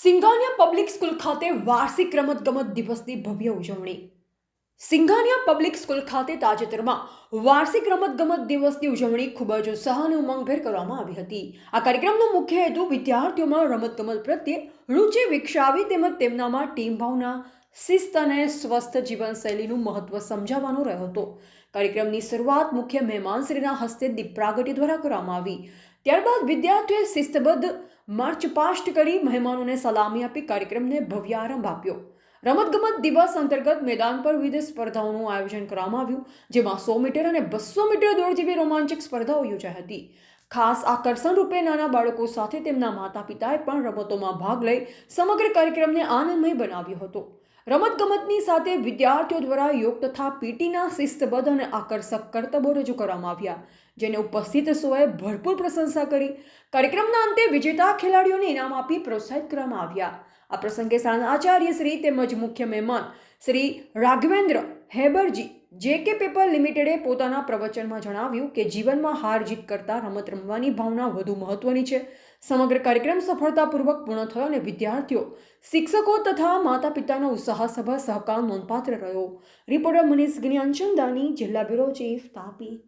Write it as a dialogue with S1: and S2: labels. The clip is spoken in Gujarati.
S1: સિંઘાનિયા પબ્લિક સ્કૂલ ખાતે વાર્ષિક રમતગમત દિવસની ભવ્ય ઉજવણી. સિંઘાનિયા પબ્લિક સ્કૂલ ખાતે તાજેતરમાં વાર્ષિક રમતગમત દિવસની ઉજવણી ખૂબ જ ઉત્સાહ અને ઉમંગભેર કરવામાં આવી હતી. આ કાર્યક્રમનો મુખ્ય હેતુ વિદ્યાર્થીઓમાં રમતગમત પ્રત્યે રુચિ વિકસાવી તેમજ તેમનામાં ટીમ ભાવના શિસ્ત અને સ્વસ્થ જીવનશૈલીનું મહત્વ સમજાવવાનો રહ્યો હતો કાર્યક્રમની શરૂઆત મુખ્ય મહેમાનશ્રીના હસ્તે દીપ પ્રાગટ્ય દ્વારા કરવામાં આવી. ત્યારબાદ વિદ્યાર્થીઓએ શિસ્તબદ્ધ માર્ચ પાસ્ટ કરી મહેમાનોને સલામી આપી કાર્યક્રમને ભવ્ય આરંભ આપ્યો. રમતગમત દિવસ અંતર્ગત મેદાન પર વિવિધ સ્પર્ધાઓનું આયોજન કરવામાં આવ્યું, જેમાં સો મીટર અને બસો મીટર દોડ જેવી રોમાંચક સ્પર્ધાઓ યોજાઈ હતી. ખાસ આકર્ષણ રૂપે નાના બાળકો સાથે તેમના માતા પિતાએ પણ રમતોમાં ભાગ લઈ સમગ્ર કાર્યક્રમને આનંદમય બનાવ્યો હતો. રમતગમતની સાથે વિદ્યાર્થીઓ દ્વારા યોગ તથા પીટીના શિસ્તબદ્ધ અને આકર્ષક કરતબો રજૂ કરવામાં આવ્યા, જેને ઉપસ્થિત સૌએ ભરપૂર પ્રશંસા કરી. કાર્યક્રમના અંતે વિજેતા ખેલાડીઓને ઇનામ આપી પ્રોત્સાહિત કરવામાં આવ્યા. આ પ્રસંગે શાળાના આચાર્ય શ્રી તેમજ મુખ્ય મહેમાન શ્રી રાઘવેન્દ્ર હેબરજી, જે કે પેપર લિમિટેડે પોતાના પ્રવચનમાં જણાવ્યું કે જીવનમાં હાર જીત કરતાં રમત રમવાની ભાવના વધુ મહત્વની છે. સમગ્ર કાર્યક્રમ સફળતાપૂર્વક પૂર્ણ થયો અને વિદ્યાર્થીઓ, શિક્ષકો તથા માતા પિતાનો ઉત્સાહસભર સહકાર નોંધપાત્ર રહ્યો. રિપોર્ટર મનીષ જ્ઞાનચંદાની જિલ્લા બ્યુરો ચીફ તાપી